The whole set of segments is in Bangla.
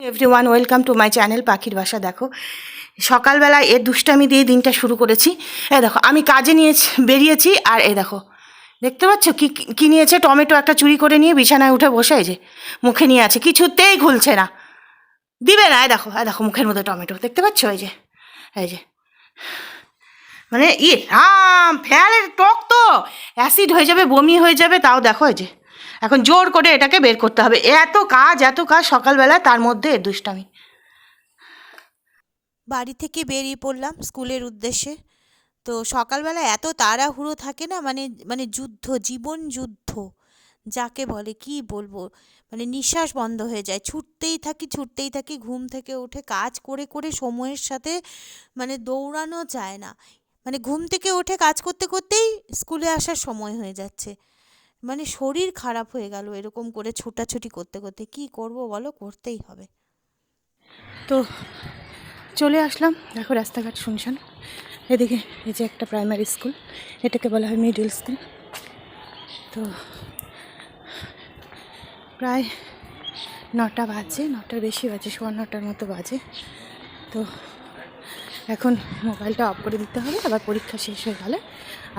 Everyone welcome to my channel পাখির বাসা দেখো। সকালবেলা এর দুষ্টামি দিয়ে দিনটা শুরু করেছি। এ দেখো, আমি কাজে নিয়ে বেরিয়েছি, আর এ দেখো, দেখতে পাচ্ছ কি কি নিয়েছে? টমেটো একটা চুরি করে নিয়ে বিছানায় উঠে বসে যে, মুখে নিয়ে আছে, কিছুতেই খুলছে না। দিবে না এ দেখো এ দেখো, মুখের মধ্যে টমেটো, দেখতে পাচ্ছ এই যে এই যে। মানে ই, রাম, ফেয়ারের টক তো, অ্যাসিড হয়ে যাবে, বমি হয়ে যাবে, তাও দেখো এই যে। এখন জোর করে এটাকে বের করতে হবে। এত কাজ এত কাজ সকালবেলা, তার মধ্যে দুষ্টামি। বাড়ি থেকে বেরিয়ে পড়লাম স্কুলের উদ্দেশ্যে। তো সকালবেলা এত তাড়াহুড়ো থাকে না মানে মানে যুদ্ধ, জীবন যুদ্ধ, যাকে বলে, কি বলব? মানে নিঃশ্বাস বন্ধ হয়ে যায়। ছুটতেই থাকি ছুটতেই থাকি, ঘুম থেকে উঠে কাজ করে করে সময়ের সাথে মানে দৌড়ানো যায় না। মানে ঘুম থেকে উঠে কাজ করতে, করতেই স্কুলে আসার সময় হয়ে যাচ্ছে। মানে শরীর খারাপ হয়ে গেল এরকম করে ছোটাছুটি করতে করতে। কি করব বলো? করতেই হবে। তো চলে আসলাম। দেখো রাস্তাঘাট শুনছেন এদিকে এই যে একটা প্রাইমারি স্কুল এটাকে বলা হয় মিডল স্কুল তো প্রায় নটা বাজে নটার বেশি বাজে, সোয়া নটার মতো বাজে। তো এখন মোবাইলটা অফ করে দিতে হবে আবার পরীক্ষা শেষ হয়ে গেলে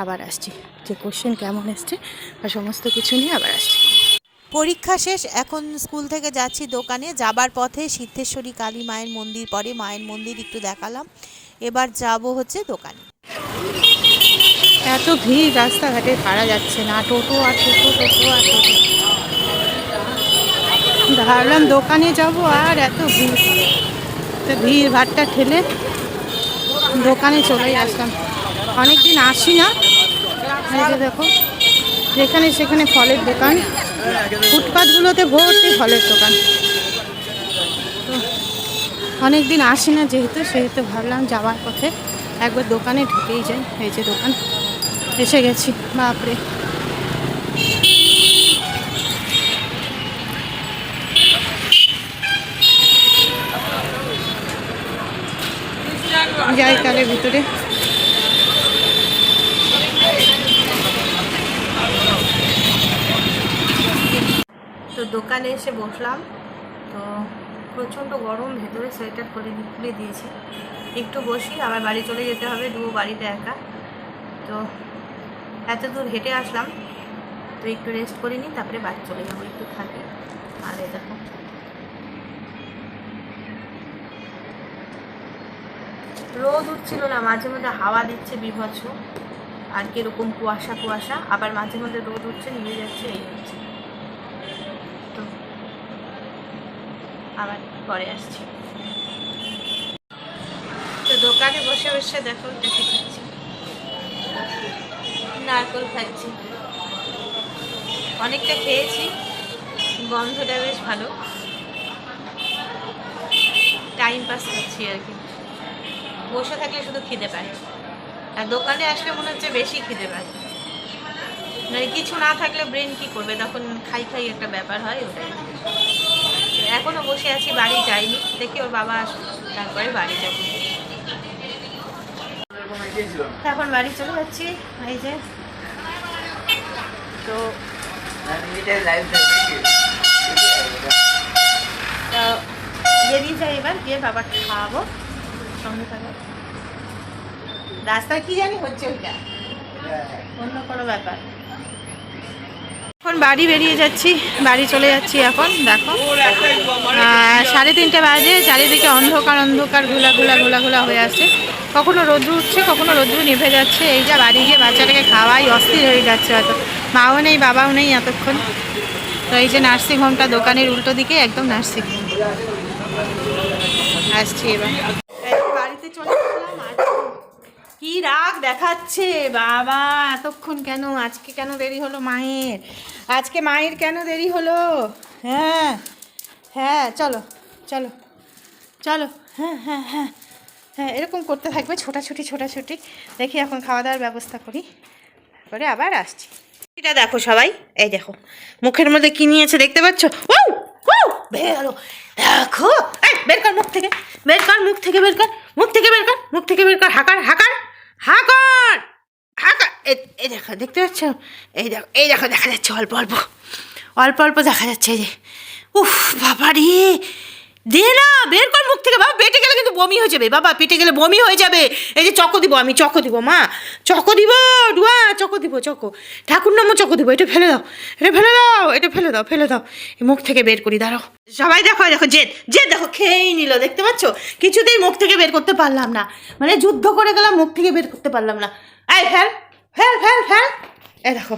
আবার আসছি। যে কোশ্চেন কেমন এসছে বা সমস্ত কিছু নিয়ে আবার আসছি। পরীক্ষা শেষ এখন স্কুল থেকে যাচ্ছি দোকানে। যাবার পথে সিদ্ধেশ্বরী কালী মায়ের মন্দির পরে মায়ের মন্দির একটু দেখালাম। এবার যাব হচ্ছে দোকানে। এত ভিড় রাস্তাঘাটে পারা যাচ্ছে না। টোটো আর টোটো টোটো আর টোটো। ভাবলাম দোকানে যাব আর এত ভিড়। তো ভিড় ভাড়টা ঠেলে দোকানে চলেই আসলাম। অনেকদিন আসি না। যে দেখো, যেখানে সেখানে ফলের দোকান। ফুটপাথগুলোতে ভর্তি ফলের দোকান। অনেক দিন আসি না যেহেতু, সেহেতু ভাবলাম যাওয়ার পথে একবার দোকানে ঢুকেই যাই। এই যে দোকান, এসে গেছি। বাপরে! যাই ভিতরে। তো দোকানে এসে বসলাম। তো প্রচণ্ড গরম, ভেতরে সোয়েটার খুলে খুলে দিয়েছি। একটু বসি, আবার বাড়ি চলে যেতে হবে দু বাড়িতে একা। তো এত দূর হেঁটে আসলাম। তো একটু রেস্ট করে নিই, তারপরে বাড়ি চলে যাব, একটু থাকি। আর দেখো। রোদ উঠছিল না, মাঝে মধ্যে হাওয়া দিচ্ছে বিভৎস। আর কীরকম কুয়াশা কুয়াশা, আবার মাঝে মধ্যে রোদ উঠছে নিভে যাচ্ছে, এই হচ্ছে। তো আবার পরে আসছি। তো দোকানে বসে বসে দেখো, দেখে খাচ্ছি। নারকল খাচ্ছি। অনেকটা খেয়েছি, গন্ধটা বেশ ভালো। টাইম পাস করছি আর কি। বসে থাকলে শুধু খিদে পায়। আর দোকানে আসলে মনে হচ্ছে বেশি খিদে পায়। মানে কিছু না থাকলে ব্রেন কি করবে? তখন খাই খাই একটা ব্যাপার হয় ওটাই। এখনও বসে আছি, বাড়ি যাইনি। দেখি ওর বাবা আসুক, তারপরে বাড়ি যাব। এখন বাড়ি চলে যাচ্ছি, এই যে। তো তো বেরিয়ে যাই এবার, গিয়ে বাবাকে খাওয়াবো। সঙ্গে কি জানি হচ্ছে ওইটা? অন্য কোনো ব্যাপার। এখন বাড়ি বেরিয়ে যাচ্ছি, বাড়ি চলে যাচ্ছি এখন, দেখো। সাড়ে তিনটে বাজে, চারিদিকে অন্ধকার অন্ধকার, ঘোলা ঘোলা ঘোলা ঘোলা হয়ে আছে। কখনো রোদ্রু উঠছে, কখনো রোদ্রু নিভে যাচ্ছে। এই যা বাড়ি গিয়ে বাচ্চাটাকে খাওয়াই, অস্থির হয়ে যাচ্ছে হয়তো। মাও নেই, বাবাও নেই এতক্ষণ। তো এই যে নার্সিং হোমটা দোকানের উল্টো দিকে, একদম নার্সিং হোম আসছি এবার বাড়িতে চলে আসলাম আর কি রাগ দেখাচ্ছে বাবা, এতক্ষণ কেন? আজকে কেন দেরি হলো মায়ের? আজকে মায়ের কেন দেরি হলো? হ্যাঁ হ্যাঁ চলো চলো চলো হ্যাঁ হ্যাঁ হ্যাঁ হ্যাঁ এরকম করতে থাকবে ছোটাছুটি ছোটাছুটি। দেখি এখন খাওয়া দাওয়ার ব্যবস্থা করি। তারপরে আবার আসছি। এটা দেখো সবাই, এই দেখো, মুখের মধ্যে কি নিয়েছে দেখতে পাচ্ছ? দেখো বের কর মুখ থেকে, বের কর, মুখ থেকে বের কর, মুখ থেকে বের কর, মুখ থেকে বের কর, হাকার হাকার। হাকার হাকার এই- এই দেখো, দেখতে পাচ্ছ? এই দেখো এই দেখো, দেখা যাচ্ছে, অল্প অল্প। অল্প অল্প দেখা যাচ্ছে, এই যে। উফ বাবা রে দে না, বের কর মুখ থেকে, বাবা, পেটে গেলে কিন্তু বমি হয়ে যাবে, বাবা, পেটে গেলে বমি হয়ে যাবে। এই যে চকো দিব, আমি চকো দিব, মা। চকো দিব, ডুয়া, চকো দিব, চকো। ঠাকুর নামও চকো দিব, এটা ফেলে দাও, এটা ফেলে দাও, এটা ফেলে দাও ফেলে দাও। এই মুখ থেকে বের করি, দাঁড়াও। সবাই দেখো দেখো, জেদ জেদ দেখো, খেয়েই নিল, দেখতে পাচ্ছ? কিছুতেই মুখ থেকে বের করতে পারলাম না। মানে যুদ্ধ করে গেলাম, মুখ থেকে বের করতে পারলাম না। এই ফেল ফেল ফেল ফেল। এই দেখো।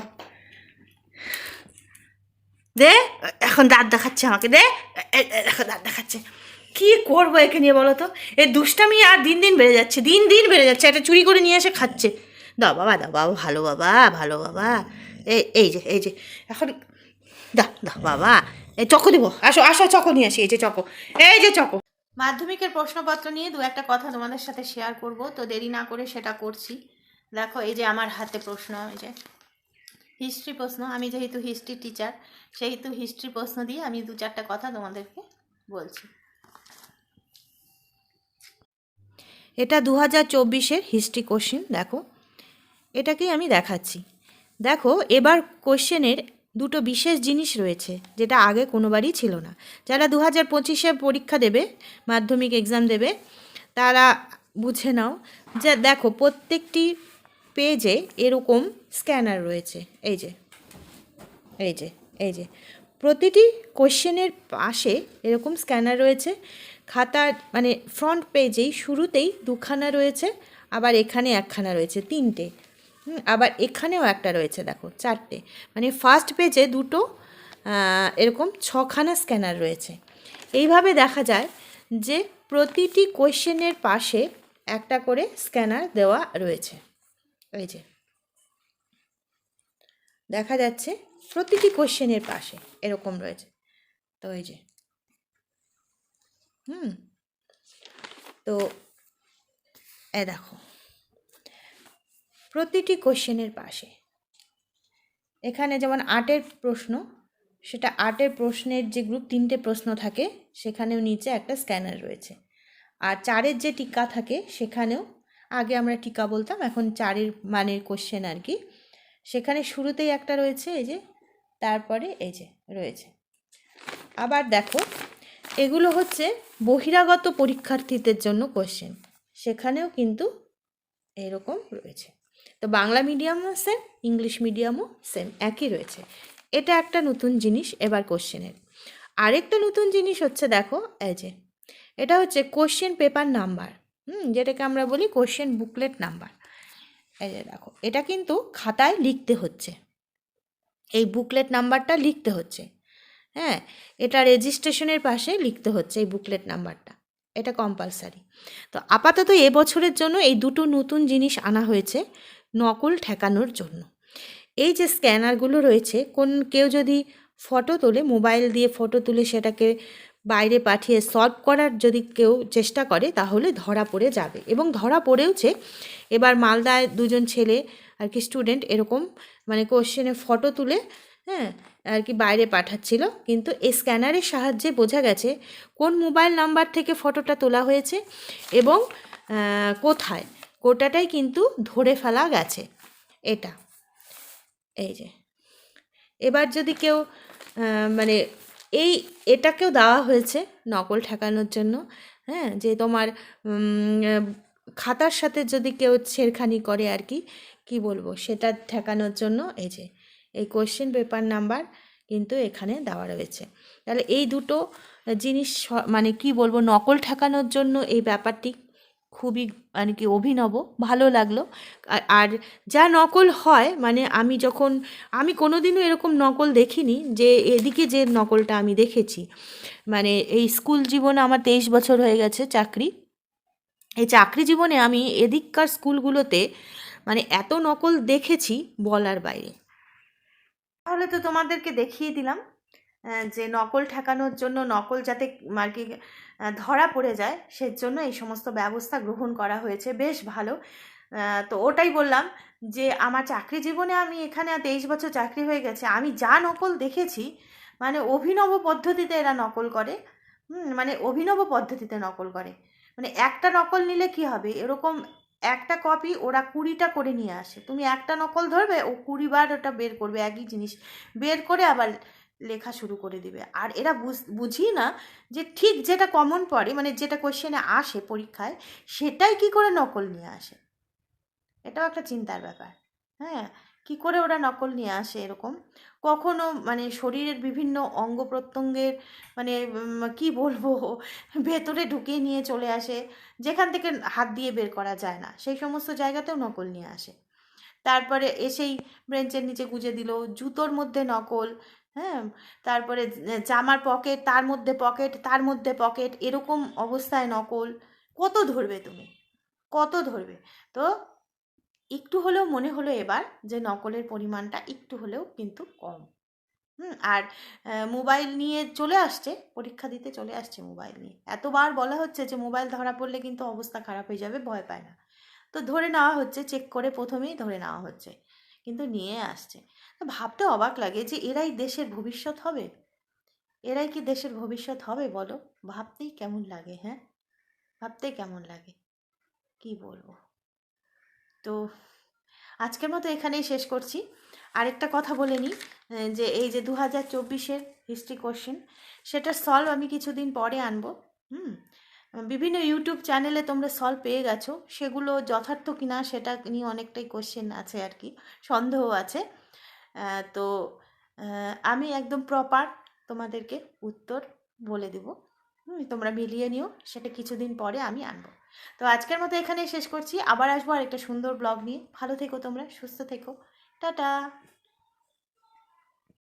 দে, এখন দাঁত দেখাচ্ছে আমাকে, দে এ- এ- দেখো দাঁত দেখাচ্ছে। কি করব একে নিয়ে বলো তো? এই দুষ্টামি আর দিন দিন বেড়ে যাচ্ছে, দিন দিন বেড়ে যাচ্ছে, একটা চুরি করে নিয়ে এসে খাচ্ছে। দাও বাবা দাও বাবা, ভালো বাবা ভালো বাবা। এই এই যে এই যে, এখন দা দাও বাবা। এই চকো দিব, আসো আসো, চকো নিয়ে আসি, এই যে চকো, এই যে চকো। মাধ্যমিকের প্রশ্নপত্র নিয়ে দু একটা কথা তোমাদের সাথে শেয়ার করব, তো দেরি না করে সেটা করছি। দেখো, এই যে আমার হাতে প্রশ্ন, এই যে হিস্ট্রি প্রশ্ন, আমি যেহেতু হিস্ট্রি টিচার সেহেতু হিস্ট্রি প্রশ্ন দিয়ে আমি দু চারটা কথা তোমাদেরকে বলছি। এটা দু হাজার চব্বিশের হিস্ট্রি কোশ্চেন দেখো। এটাকেই আমি দেখাচ্ছি। দেখো, এবার কোশ্চেনের দুটো বিশেষ জিনিস রয়েছে, যেটা আগে কোনোবারই ছিল না। যারা দু হাজার পঁচিশে পরীক্ষা দেবে, মাধ্যমিক এক্সাম দেবে, তারা বুঝে নাও যে, দেখো, প্রত্যেকটি পেজে এরকম স্ক্যানার রয়েছে। এই যে এই যে এই যে। প্রতিটি কোশ্চেনের পাশে এরকম স্ক্যানার রয়েছে। খাতার মানে ফ্রন্ট পেজেই শুরুতেই দুখানা রয়েছে, আবার এখানে একখানা রয়েছে, তিনটে। আবার এখানেও একটা রয়েছে, দেখো, চারটে। মানে ফার্স্ট পেজে দুটো এরকম ছখানা স্ক্যানার রয়েছে। এইভাবে দেখা যায় যে প্রতিটি কোশ্চেনের পাশে একটা করে স্ক্যানার দেওয়া রয়েছে। এই যে। দেখা যাচ্ছে প্রতিটি কোশ্চেনের পাশে এরকম রয়েছে। তো এই যে। হুম। তো এ দেখো। প্রতিটি কোশ্চেনের পাশে এখানে যেমন আটের প্রশ্ন, সেটা আটের প্রশ্নের যে গ্রুপ তিনটে প্রশ্ন থাকে, সেখানেও নিচে একটা স্ক্যানার রয়েছে। আর চারের যে টিকা থাকে, সেখানেও আগে আমরা টিকা বলতাম, এখন চারের মানের কোশ্চেন আর কি। সেখানে শুরুতেই একটা রয়েছে, এই যে, তারপরে এই যে, রয়েছে। আবার দেখো, এগুলো হচ্ছে বহিরাগত পরীক্ষার্থীদের জন্য কোশ্চেন সেখানেও কিন্তু এরকম রয়েছে। তো বাংলা মিডিয়ামও সেম ইংলিশ মিডিয়ামও সেম একই রয়েছে। এটা একটা নতুন জিনিস, এবার কোশ্চেনের আরেকটা নতুন জিনিস হচ্ছে, দেখো, এই যে, এটা হচ্ছে কোশ্চেন পেপার নাম্বার হুম, যেটাকে আমরা বলি কোশ্চেন বুকলেট নাম্বার এই যে দেখো, এটা কিন্তু খাতায় লিখতে হচ্ছে। এই বুকলেট নাম্বারটা লিখতে হচ্ছে। হ্যাঁ এটা রেজিস্ট্রেশনের পাশে লিখতে হচ্ছে এই বুকলেট নাম্বারটা এটা কম্পালসারি তো আপাতত এবছরের জন্য এই দুটো নতুন জিনিস আনা হয়েছে নকল ঠেকানোর জন্য। এই যে স্ক্যানারগুলো রয়েছে, কোন, কেউ যদি ফটো তোলে মোবাইল দিয়ে ফটো তুলে সেটাকে বাইরে পাঠিয়ে সলভ করার যদি কেউ চেষ্টা করে, তাহলে ধরা পড়ে যাবে। এবং ধরা পড়েওছে, এবার মালদায় দুজন ছেলে আর কি স্টুডেন্ট এরকম মানে কোশ্চেনে ফটো তুলে হ্যাঁ আর কি বাইরে পাঠাচ্ছিল। কিন্তু এই স্ক্যানারের সাহায্যে বোঝা গেছে কোন মোবাইল নাম্বার থেকে ফটোটা তোলা হয়েছে এবং কোথায়। গোটাটাই কিন্তু ধরে ফেলা গেছে। এটা। এই যে। এবার যদি কেউ মানে এই এটাকেও দেওয়া হয়েছে নকল ঠেকানোর জন্য। হ্যাঁ যে তোমার খাতার সাথে যদি কেউ ছেড়খানি করে আর কি কি বলব? সেটা ঠেকানোর জন্য এই যে, এই কোশ্চেন পেপার নাম্বার কিন্তু এখানে দেওয়া রয়েছে। তাহলে এই দুটো জিনিস মানে কি বলব? নকল ঠেকানোর জন্য এই ব্যাপারটি খুবই মানে কি অভিনব, ভালো লাগল। আর- যা নকল হয় মানে আমি যখন, আমি কোনোদিনও এরকম নকল দেখিনি যে এদিকে যে নকলটা আমি দেখেছি। মানে এই স্কুল জীবনে আমার তেইশ বছর হয়ে গেছে চাকরি। এই চাকরি জীবনে আমি এদিককার স্কুলগুলোতে মানে এত নকল দেখেছি বলার বাইরে। তাহলে তো তোমাদেরকে দেখিয়ে দিলাম। যে নকল ঠেকানোর জন্য নকল যাতে আর কি ধরা পড়ে যায়, সেজন্য এই সমস্ত ব্যবস্থা গ্রহণ করা হয়েছে। বেশ ভালো। তো ওটাই বললাম যে আমার চাকরি জীবনে আমি এখানে তেইশ বছর চাকরি হয়ে গেছে। আমি যা নকল দেখেছি মানে অভিনব পদ্ধতিতে এরা নকল করে। মানে অভিনব পদ্ধতিতে নকল করে। মানে একটা নকল নিলে কি হবে? এরকম একটা কপি ওরা কুড়িটা করে নিয়ে আসে। তুমি একটা নকল ধরবে, ও কুড়ি বার ওটা বের করবে একই জিনিস। বের করে আবার লেখা শুরু করে দিবে। আর এরা বুঝ- না যে ঠিক যেটা কমন পড়ে মানে যেটা কোশ্চেনে আসে পরীক্ষায়, সেটাই কি করে নকল নিয়ে আসে? এটাও একটা চিন্তার ব্যাপার। হ্যাঁ কি করে ওরা নকল নিয়ে আসে এরকম? কখনো মানে শরীরের বিভিন্ন অঙ্গ প্রত্যঙ্গের মানে কি বলব, ভেতরে ঢুকিয়ে নিয়ে চলে আসে, যেখান থেকে হাত দিয়ে বের করা যায় না, সেই সমস্ত জায়গাতেও নকল নিয়ে আসে। তারপরে এসেই ব্রেঞ্চের নিচে গুজে দিল, জুতোর মধ্যে নকল হ্যাঁ? তারপরে জামার পকেট তার মধ্যে পকেট তার মধ্যে পকেট এরকম অবস্থায় নকল। কত ধরবে তুমি? কত ধরবে? তো একটু হলেও মনে হলো এবার যে নকলের পরিমাণটা একটু হলেও কিন্তু কম। হুম, আর মোবাইল নিয়ে চলে আসছে, পরীক্ষা দিতে চলে আসছে মোবাইল নিয়ে। এতবার বলা হচ্ছে যে মোবাইল ধরা পড়লে কিন্তু অবস্থা খারাপ হয়ে যাবে, ভয় পায় না। তো ধরে নেওয়া হচ্ছে, চেক করে প্রথমেই ধরে নেওয়া হচ্ছে। কিন্তু নিয়ে আসছে। ভাবতে অবাক লাগে যে এরাই দেশের ভবিষ্যৎ হবে? এরাই কি দেশের ভবিষ্যৎ হবে বলো? ভাবতেই কেমন লাগে হ্যাঁ? ভাবতেই কেমন লাগে। কি বলব? তো আজকের মতো এখানেই শেষ করছি। আরেকটা কথা বলে নিই যে এই যে দু হাজার চব্বিশের হিস্ট্রি কোশ্চেন সেটার সলভ আমি কিছুদিন পরে আনব, হুম? বিভিন্ন ইউটিউব চ্যানেলে তোমরা সলভ পেয়ে গেছো। সেগুলো যথার্থ কিনা সেটা নিয়ে অনেকটাই কোশ্চেন আছে আর কি, সন্দেহ আছে। তো আমি একদম প্রপার তোমাদেরকে উত্তর বলে দেব। তোমরা মিলিয়ে নিও, সেটা কিছুদিন পরে আমি আনব। তো আজকের মতো এখানেই শেষ করছি। আবার আসব আর একটা সুন্দর ব্লগ নিয়ে। ভালো থেকো তোমরা, সুস্থ থেকো। টাটা!